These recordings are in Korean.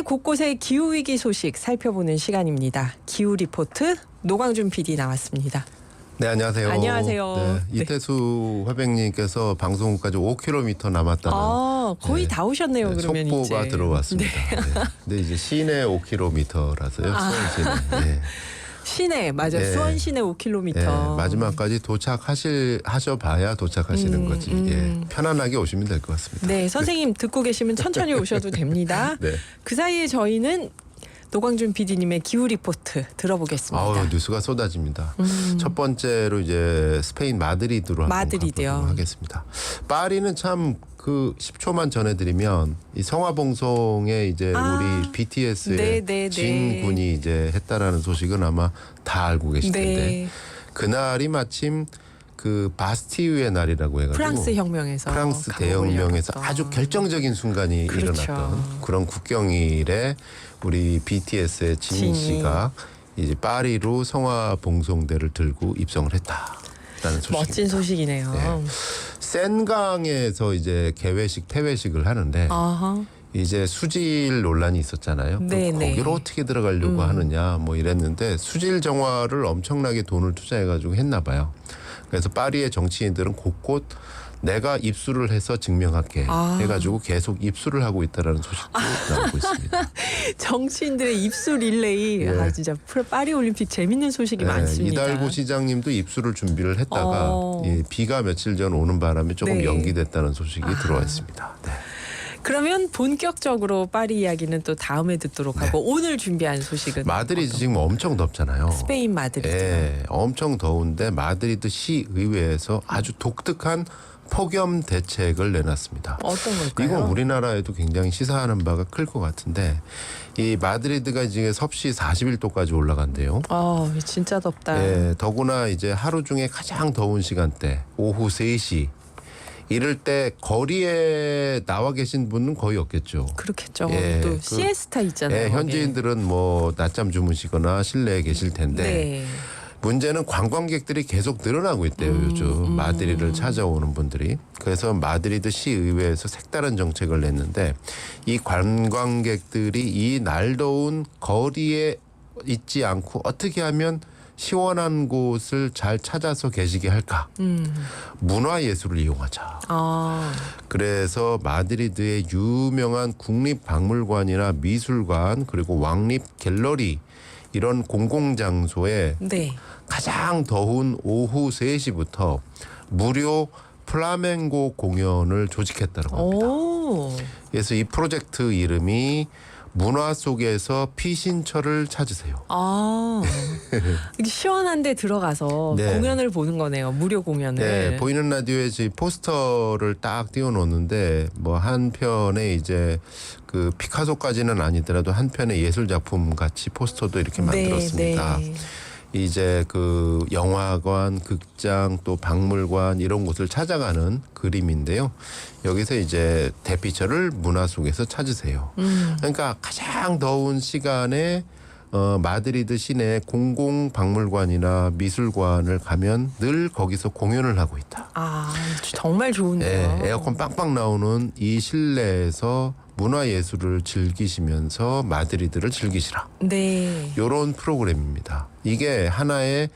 세계 곳곳의 기후 위기 소식 살펴보는 시간입니다. 기후 리포트 노광준 PD 나왔습니다. 네 안녕하세요. 안녕하세요. 네, 네. 이태수 화백님께서 방송국까지 5km 남았다는 아 거의 네. 다 오셨네요. 네, 그러면 속보가 이제 들어왔습니다. 네. 근데 이제 시내 5km라서요. 아. 시내. 네. 시내 맞아 네. 수원 시내 5km. 네, 마지막까지 도착하실 하셔봐야 도착하시는 음, 거지. 음. 예, 편안하게 오시면 될 것 같습니다. 네 선생님 듣고 계시면 천천히 오셔도 됩니다. 네. 그 사이에 저희는 노광준 PD님의 기후 리포트 들어보겠습니다. 아우 뉴스가 쏟아집니다. 음. 첫 번째로 이제 스페인 마드리드로 마드리드요. 하겠습니다. 파리는 참 그 10초만 전해드리면 이 성화봉송에 이제 아, 우리 BTS의 네, 네, 네. 진 군이 이제 했다라는 소식은 아마 다 알고 계실 텐데 네 그날이 마침 그 바스티유의 날이라고 해가지고 프랑스 혁명에서 프랑스 대혁명에서. 아주 결정적인 순간이 그렇죠. 일어났던 그런 국경일에 우리 BTS의 진. 씨가 이제 파리로 성화 봉송대를 들고 입성을 했다 라는 소식입니다. 멋진 소식이네요. 네. 센강에서 이제 개회식 퇴회식을 하는데 아하. 이제 수질 논란이 있었잖아요. 네. 거기로 어떻게 들어가려고 음. 하느냐 뭐 이랬는데 수질 정화를 엄청나게 돈을 투자해가지고 했나 봐요. 그래서 파리의 정치인들은 곳곳 내가 입수를 해서 증명할게 아. 해가지고 계속 입수를 하고 있다라는 소식도 나오고 있습니다. 정치인들의 입술 릴레이 예. 아 진짜 파리 올림픽 재밌는 소식이 네, 많습니다. 이달고 시장님도 입수를 준비를 했다가 어. 이 비가 며칠 전 오는 바람에 조금 네. 연기됐다는 소식이 아. 들어와 있습니다. 네. 그러면 본격적으로 파리 이야기는 또 다음에 듣도록 하고 오늘 준비한 소식은 마드리드 지금 엄청 덥잖아요. 스페인 마드리드. 예, 엄청 더운데 마드리드 시 의회에서 아주 독특한 폭염 대책을 내놨습니다. 어떤 걸까요? 이건 우리나라에도 굉장히 시사하는 바가 클 것 같은데 이 마드리드가 이제 섭씨 41도까지 올라간대요. 어, 진짜 덥다. 예, 더구나 이제 하루 중에 가장 더운 시간대 오후 3시 이럴 때 거리에 나와 계신 분은 거의 없겠죠. 그렇겠죠. 예, 또 그- 시에스타 있잖아요. 예. 현지인들은 뭐 낮잠 주무시거나 실내에 계실 텐데 네. 문제는 관광객들이 계속 늘어나고 있대요 음, 요즘. 음. 마드리드를 찾아오는 분들이. 그래서 마드리드 시 의회에서 색다른 정책을 냈는데 이 관광객들이 이 날 더운 거리에 있지 않고 어떻게 하면 시원한 곳을 잘 찾아서 계시게 할까? 음. 문화 예술을 이용하자. 아, 그래서 마드리드의 유명한 국립 박물관이나 미술관 그리고 왕립 갤러리 이런 공공장소에 네. 가장 더운 오후 3시부터 무료 플라멩고 공연을 조직했다고 합니다. 오. 그래서 이 프로젝트 이름이 문화 속에서 피신처를 찾으세요. 아. 시원한데 들어가서 네. 공연을 보는 거네요. 무료 공연을. 네, 보이는 라디오에 지금 포스터를 딱 띄워놓는데 뭐 한 편에 이제 그 피카소까지는 아니더라도 한 편의 예술 작품 같이 포스터도 이렇게 만들었습니다. 네, 네. 이제 그 영화관, 극장 또 박물관 이런 곳을 찾아가는 그림인데요. 여기서 이제 대피처를 문화 속에서 찾으세요. 음. 그러니까 가장 더운 시간에 어, 마드리드 시내 공공 박물관이나 미술관을 가면 늘 거기서 공연을 하고 있다. 아, 정말 좋은데요. 네, 에어컨 빵빵 나오는 이 실내에서 문화 예술을 즐기시면서 마드리드를 즐기시라. 네. 요런 프로그램입니다. 이게 하나의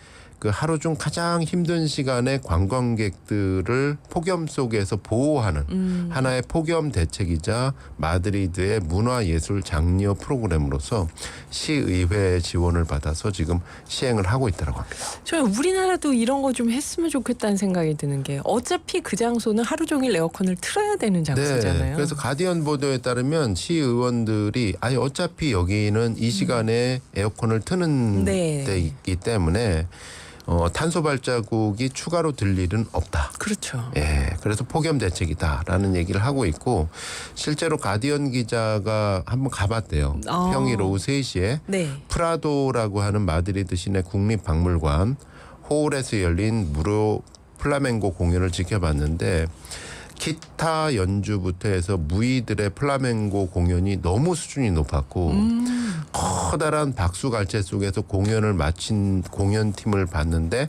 그 하루 중 가장 힘든 시간에 관광객들을 폭염 속에서 보호하는 음. 하나의 폭염 대책이자 마드리드의 문화예술 장려 프로그램으로서 시의회 지원을 받아서 지금 시행을 하고 있다고 합니다. 저는 우리나라도 이런 거 좀 했으면 좋겠다는 생각이 드는 게 어차피 그 장소는 하루 종일 에어컨을 틀어야 되는 장소잖아요. 네, 그래서 가디언 보도에 따르면 시의원들이 아니 어차피 여기는 이 시간에 에어컨을 트는 음. 네. 데 있기 때문에 어, 탄소 발자국이 추가로 들 일은 없다. 그렇죠. 예, 그래서 폭염 대책이다라는 얘기를 하고 있고 실제로 가디언 기자가 한번 가봤대요. 아. 평일 오후 3시에 네. 프라도라고 하는 마드리드 시내 국립박물관 호울에서 열린 무료 플라멩고 공연을 지켜봤는데 기타 연주부터 해서 무희들의 플라멩고 공연이 너무 수준이 높았고 음. 커다란 박수 갈채 속에서 공연을 마친 공연팀을 봤는데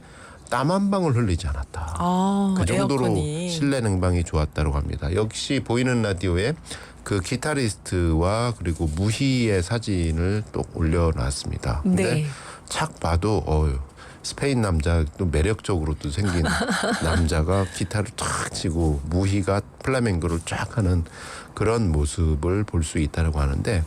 땀 한 방울 흘리지 않았다. 아, 그 정도로 에어컨이. 실내 냉방이 좋았다고 합니다. 역시 보이는 라디오에 그 기타리스트와 그리고 무희의 사진을 또 올려놨습니다. 근데 네. 착 봐도 어유 스페인 남자 또 매력적으로 또 생긴 남자가 기타를 탁 치고 무희가 플라멩고를 쫙 하는 그런 모습을 볼 수 있다라고 하는데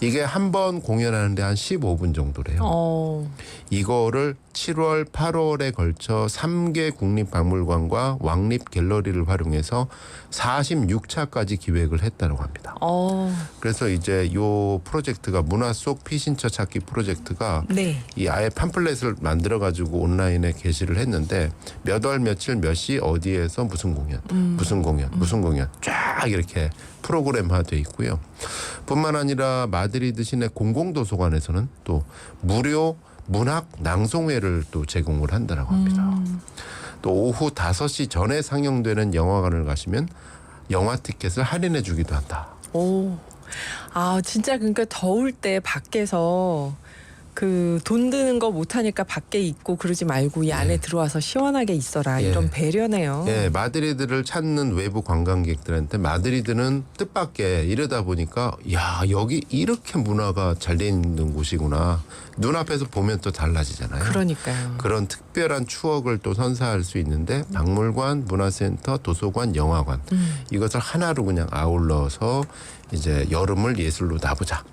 이게 한 번 공연하는데 한 15분 정도래요. 어. 이거를 7월, 8월에 걸쳐 3개 국립박물관과 왕립 갤러리를 활용해서 46차까지 기획을 했다고 합니다. 어. 그래서 이제 요 프로젝트가 문화 속 피신처 찾기 프로젝트가 네. 이 아예 팜플렛을 만들어 가지고 온라인에 게시를 했는데 몇 월 며칠 몇 시 어디에서 무슨 공연 무슨 공연 무슨 공연 쫙 이렇게 프로그램화돼 있고요. 뿐만 아니라 마드리드 시내 공공도서관에서는 또 무료 문학 낭송회를 또 제공을 한다라고 합니다. 또 오후 5시 전에 상영되는 영화관을 가시면 영화 티켓을 할인해 주기도 한다. 오. 아, 진짜 그러니까 더울 때 밖에서 그 돈 드는 거 못하니까 밖에 있고 그러지 말고 이 안에 들어와서 시원하게 있어라 예. 이런 배려네요. 예, 마드리드를 찾는 외부 관광객들한테 마드리드는 뜻밖의 이러다 보니까 야 여기 이렇게 문화가 잘 돼 있는 곳이구나 눈앞에서 보면 또 달라지잖아요. 그러니까요. 그런 특별한 추억을 또 선사할 수 있는데 박물관, 문화센터, 도서관, 영화관 음. 이것을 하나로 그냥 아울러서 이제 여름을 예술로 나보자.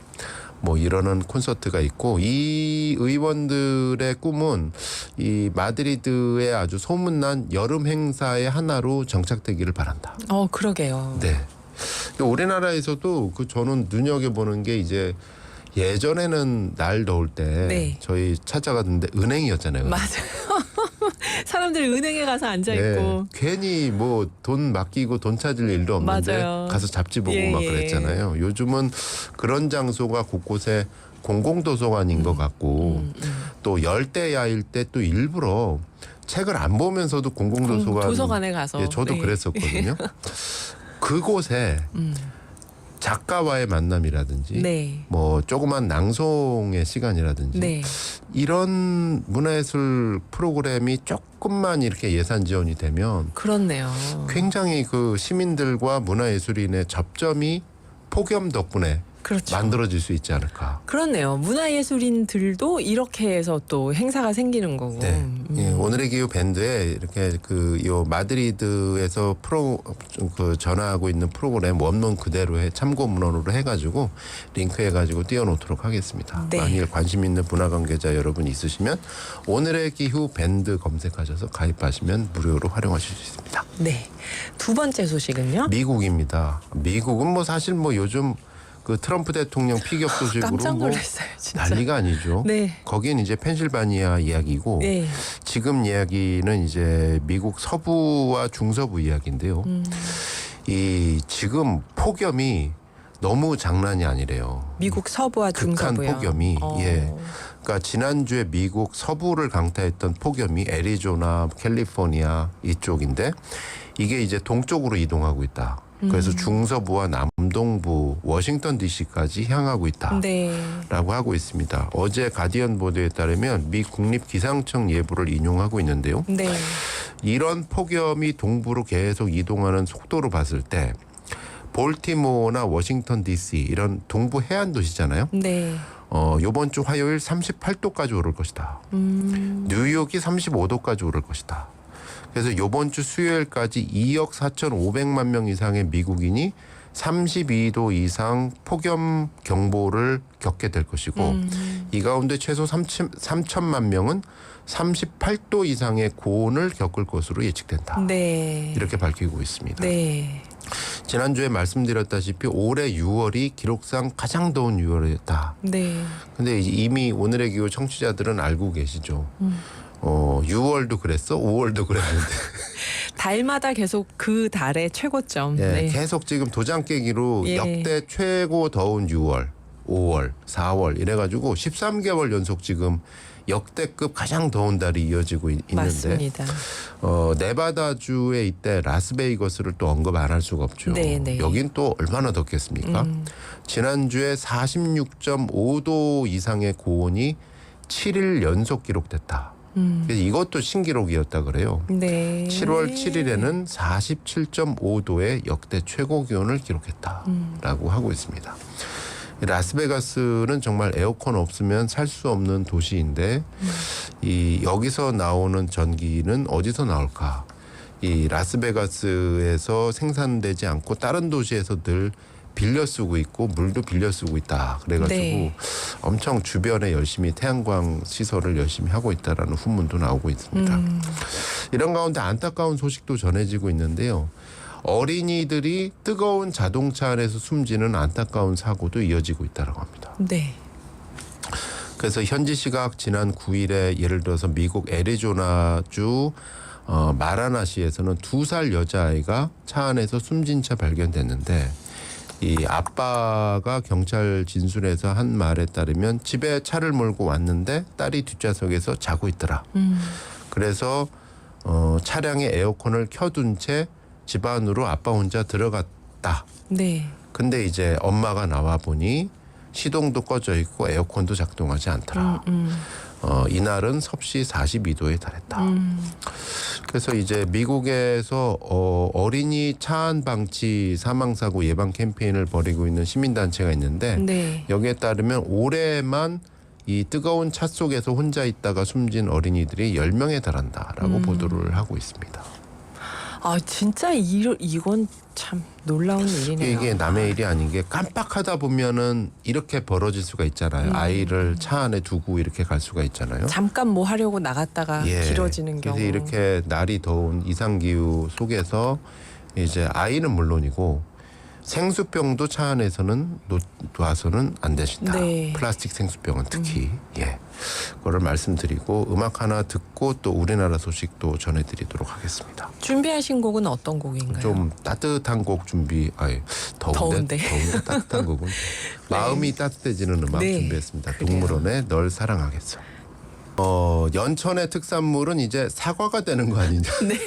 뭐 이러는 콘서트가 있고 이 의원들의 꿈은 이 마드리드의 아주 소문난 여름 행사의 하나로 정착되기를 바란다. 어, 그러게요. 네. 우리나라에서도 그 저는 눈여겨 보는 게 이제 예전에는 날 더울 때 네. 저희 찾아갔는데 은행이었잖아요. 맞아요. 사람들이 은행에 가서 앉아 네, 있고 괜히 뭐 돈 맡기고 돈 찾을 일도 없는데 맞아요. 가서 잡지 보고 예, 막 예. 그랬잖아요. 요즘은 그런 장소가 곳곳에 공공도서관인 음. 것 같고 또 열대야일 때 또 일부러 책을 안 보면서도 공공도서관 도서관에 가서 예, 저도 네. 그랬었거든요. 그곳에 음. 작가와의 만남이라든지 네. 뭐 조그만 낭송의 시간이라든지 네. 이런 문화예술 프로그램이 조금만 이렇게 예산 지원이 되면 그렇네요. 굉장히 그 시민들과 문화예술인의 접점이 폭염 덕분에 그렇죠. 만들어질 수 있지 않을까. 그렇네요. 문화예술인들도 이렇게 해서 또 행사가 생기는 거고. 네. 음. 예, 오늘의 기후 밴드에 이렇게 그 요 마드리드에서 프로 그 전화하고 있는 프로그램 원문 그대로 해 참고 문헌으로 해가지고 링크해가지고 띄워놓도록 하겠습니다. 네. 만일 관심 있는 문화 관계자 여러분 있으시면 오늘의 기후 밴드 검색하셔서 가입하시면 무료로 활용하실 수 있습니다. 네. 두 번째 소식은요? 미국입니다. 미국은 뭐 사실 뭐 요즘 그 트럼프 대통령 피격 소식으로 깜짝 뭐 놀랐어요. 난리가 아니죠. 네. 거긴 이제 펜실바니아 이야기고 네. 지금 이야기는 이제 미국 서부와 중서부 이야기인데요. 음. 이 지금 폭염이 너무 장난이 아니래요. 미국 서부와 극한 중서부요. 폭염이, 어. 예. 그러니까 지난주에 미국 서부를 강타했던 폭염이 애리조나, 캘리포니아 이쪽인데 이게 이제 동쪽으로 이동하고 있다. 그래서 음. 중서부와 남 동부, 워싱턴 D.C.까지 향하고 있다. 네. 라고 하고 있습니다. 어제 가디언 보도에 따르면 미 국립 기상청 예보를 인용하고 있는데요. 네. 이런 폭염이 동부로 계속 이동하는 속도로 봤을 때 볼티모어나 워싱턴 D.C. 이런 동부 해안 도시잖아요. 네. 어, 요번 주 화요일 38도까지 오를 것이다. 음. 뉴욕이 35도까지 오를 것이다. 그래서 요번 주 수요일까지 2억 4,500만 명 이상의 미국인이 32도 이상 폭염 경보를 겪게 될 것이고 음. 이 가운데 최소 3천, 3천만 명은 38도 이상의 고온을 겪을 것으로 예측된다. 네. 이렇게 밝히고 있습니다. 네. 지난주에 말씀드렸다시피 올해 6월이 기록상 가장 더운 6월이었다. 네. 근데 이미 오늘의 기후 청취자들은 알고 계시죠. 어, 6월도 그랬어, 5월도 그랬는데 달마다 계속 그 달의 최고점. 예, 네. 계속 지금 도장 깨기로 예. 역대 최고 더운 6월, 5월, 4월 이래가지고 13개월 연속 지금 역대급 가장 더운 달이 이어지고 있, 는데 맞습니다. 어, 네바다주에 이때 라스베이거스를 또 언급 안 할 수가 없죠. 네, 네. 여긴 또 얼마나 덥겠습니까? 음. 지난주에 46.5도 이상의 고온이 7일 연속 기록됐다. 음. 그래서 이것도 신기록이었다 그래요. 네. 7월 7일에는 47.5도의 역대 최고 기온을 기록했다라고 음. 하고 있습니다. 라스베가스는 정말 에어컨 없으면 살 수 없는 도시인데 이 여기서 나오는 전기는 어디서 나올까? 이 라스베가스에서 생산되지 않고 다른 도시에서 늘 빌려 쓰고 있고 물도 빌려 쓰고 있다. 그래가지고 네. 엄청 주변에 열심히 태양광 시설을 열심히 하고 있다라는 후문도 나오고 있습니다. 음. 이런 가운데 안타까운 소식도 전해지고 있는데요. 어린이들이 뜨거운 자동차 안에서 숨지는 안타까운 사고도 이어지고 있다고 합니다. 네. 그래서 현지 시각 지난 9일에 예를 들어서 미국 애리조나주 어, 마라나시에서는 두 살 여자아이가 차 안에서 숨진 채 발견됐는데 이 아빠가 경찰 진술에서 한 말에 따르면 집에 차를 몰고 왔는데 딸이 뒷좌석에서 자고 있더라. 음. 그래서 어, 차량의 에어컨을 켜둔 채 집 안으로 아빠 혼자 들어갔다. 네. 근데 이제 엄마가 나와 보니 시동도 꺼져 있고 에어컨도 작동하지 않더라. 음. 어, 이날은 섭씨 42도에 달했다. 음. 그래서 이제 미국에서 어, 어린이 차안 방치 사망 사고 예방 캠페인을 벌이고 있는 시민 단체가 있는데 네. 여기에 따르면 올해만 이 뜨거운 차 속에서 혼자 있다가 숨진 어린이들이 10명에 달한다라고 음. 보도를 하고 있습니다. 아 진짜 이 이건 참 놀라운 일이네요. 이게 남의 일이 아닌 게 깜빡하다 보면은 이렇게 벌어질 수가 있잖아요. 아이를 차 안에 두고 이렇게 갈 수가 있잖아요. 잠깐 뭐 하려고 나갔다가 예. 길어지는 경우. 그래서 이렇게 날이 더운 이상 기후 속에서 이제 아이는 물론이고 생수병도 차 안에서는 놓- 놔서는 안 되신다. 네. 플라스틱 생수병은 특히 예. 그거를 말씀드리고 음악 하나 듣고 또 우리나라 소식도 전해드리도록 하겠습니다. 준비하신 곡은 어떤 곡인가요? 좀 따뜻한 곡 준비. 아니 더운데 더운데. 더운데 따뜻한 곡은 마음이 따뜻해지는 음악 네. 준비했습니다. 그래요. 동물원의 널 사랑하겠어. 어 연천의 특산물은 이제 사과가 되는 거 아니냐. 네.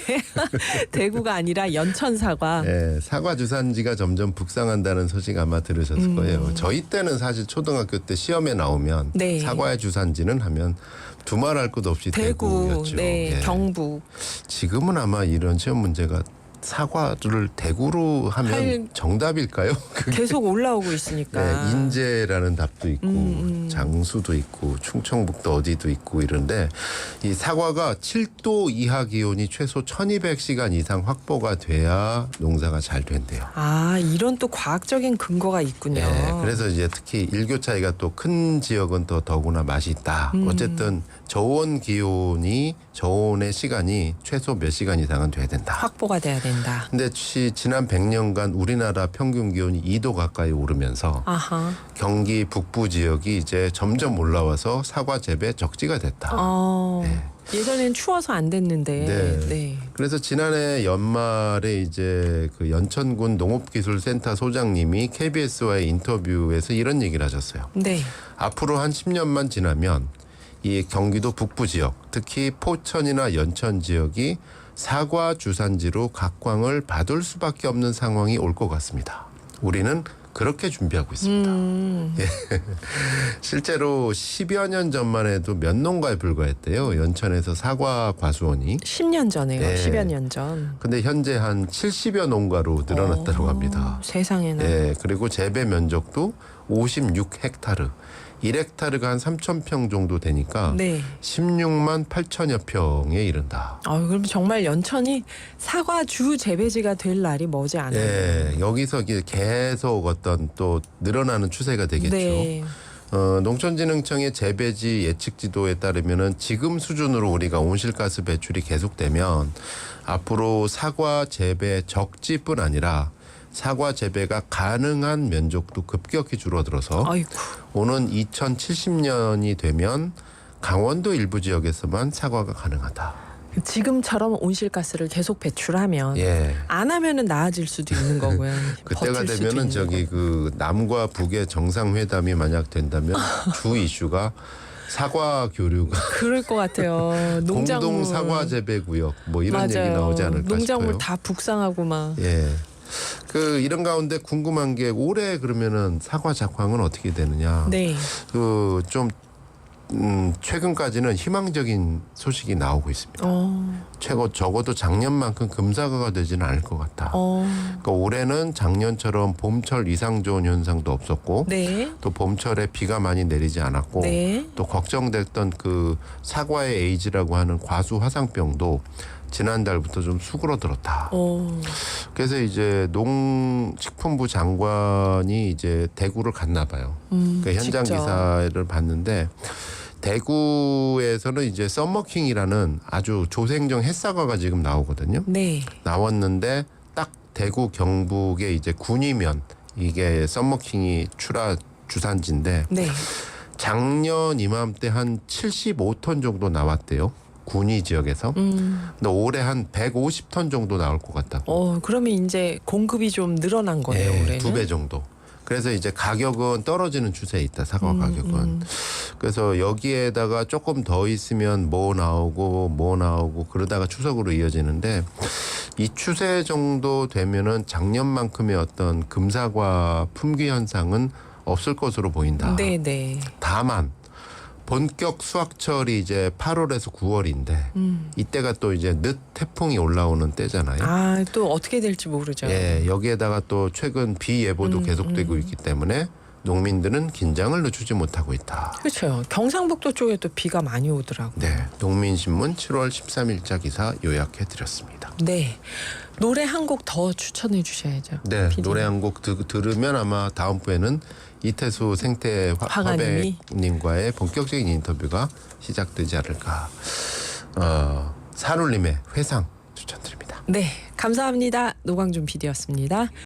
대구가 아니라 연천 사과. 예, 사과 주산지가 점점 북상한다는 소식 아마 들으셨을 음. 거예요. 저희 때는 사실 초등학교 때 시험에 나오면 네. 사과의 주산지는 하면 두말할 것 없이 대구, 대구였죠. 네, 예. 경북. 지금은 아마 이런 시험 문제가 사과를 대구로 하면 할- 정답일까요? 계속 올라오고 있으니까. 네, 인제라는 답도 있고 음, 음. 장수도 있고 충청북도 어디도 있고 이런데 이 사과가 7도 이하 기온이 최소 1200시간 이상 확보가 돼야 농사가 잘 된대요. 아 이런 또 과학적인 근거가 있군요. 네, 그래서 이제 특히 일교 차이가 또 큰 지역은 더 더구나 맛이 있다. 음. 어쨌든 저온 기온이 저온의 시간이 최소 몇 시간 이상은 돼야 된다. 확보가 돼야 된다. 근데 시- 지난 100년간 우리나라 평균 기온이 2도 가까이 오르면서 아하. 경기 북부 지역이 이제 점점 올라와서 사과 재배 적지가 됐다. 어. 네. 예전엔 추워서 안 됐는데. 네. 네. 그래서 지난해 연말에 이제 그 연천군 농업기술센터 소장님이 KBS와의 인터뷰에서 이런 얘기를 하셨어요. 네. 앞으로 한 10년만 지나면 이 경기도 북부 지역, 특히 포천이나 연천 지역이 사과 주산지로 각광을 받을 수밖에 없는 상황이 올 것 같습니다. 우리는 그렇게 준비하고 있습니다. 음. 실제로 10여 년 전만 해도 몇 농가에 불과했대요. 연천에서 사과 과수원이. 10년 전에요. 네. 10여 년 전. 근데 현재 한 70여 농가로 늘어났다고 어, 합니다. 세상에나. 예, 그리고 재배 면적도 56헥타르. 1헥타르가 한 3천 평 정도 되니까 네. 16만 8천여 평에 이른다. 아, 그럼 정말 연천이 사과 주 재배지가 될 날이 머지 않아요. 예, 여기서 계속 어떤 또 늘어나는 추세가 되겠죠. 네. 어, 농촌진흥청의 재배지 예측 지도에 따르면은 지금 수준으로 우리가 온실가스 배출이 계속되면 앞으로 사과 재배 적지뿐 아니라 사과 재배가 가능한 면적도 급격히 줄어들어서 아이고. 오는 2070년이 되면 강원도 일부 지역에서만 사과가 가능하다. 지금처럼 온실가스를 계속 배출하면 예. 안 하면은 나아질 수도 있는 거고요. 그때가 되면은 저기 거고. 그 남과 북의 정상회담이 만약 된다면 주 이슈가 사과 교류가 그럴 것 같아요. 농작물 공동 사과 재배 구역 뭐 이런 맞아요. 얘기 나오지 않을까 농작물 싶어요. 다 북상하고 막. 예. 그 이런 가운데 궁금한 게 올해 그러면은 사과 작황은 어떻게 되느냐? 네. 그좀 음, 최근까지는 희망적인 소식이 나오고 있습니다. 어, 최고 적어도 작년만큼 금사과가 되지는 않을 것 같다. 어, 그러니까 올해는 작년처럼 봄철 이상 좋은 현상도 없었고 네, 또 봄철에 비가 많이 내리지 않았고 네, 또 걱정됐던 그 사과의 에이즈라고 하는 과수 화상병도 지난달부터 좀 수그러들었다. 어, 그래서 이제 농식품부 장관이 이제 대구를 갔나 봐요. 음, 그 현장 직접. 기사를 봤는데 대구에서는 이제 썸머킹이라는 아주 조생종 햇사과가 지금 나오거든요. 네, 나왔는데 딱 대구 경북의 이제 군이면 이게 썸머킹이 출하 주산지인데 네, 작년 이맘때 한 75톤 정도 나왔대요. 군이 지역에서. 음, 근데 올해 한 150톤 정도 나올 것 같다고. 어, 그러면 이제 공급이 좀 늘어난 거네요, 올해는. 예, 두배 정도. 그래서 이제 가격은 떨어지는 추세에 있다. 사과 음, 가격은. 음. 그래서 여기에다가 조금 더 있으면 뭐 나오고 뭐 나오고 그러다가 추석으로 이어지는데 이 추세 정도 되면은 작년만큼의 어떤 금사과 품귀 현상은 없을 것으로 보인다. 네, 네, 다만 본격 수확철이 이제 8월에서 9월인데 음, 이때가 또 이제 늦 태풍이 올라오는 때잖아요. 아, 또 어떻게 될지 모르죠. 예, 여기에다가 또 최근 비 예보도 음, 계속되고 음. 있기 때문에 농민들은 긴장을 늦추지 못하고 있다. 그렇죠. 경상북도 쪽에도 비가 많이 오더라고. 네, 농민신문 7월 13일자 기사 요약해 드렸습니다. 네, 노래 한 곡 더 추천해 주셔야죠. 네, PD. 노래 한 곡 들으면 아마 다음 부에는 이태수 생태 화가님이? 화백님과의 본격적인 인터뷰가 시작되지 않을까. 어, 산울림의 회상 추천드립니다. 네, 감사합니다. 노광준 PD였습니다.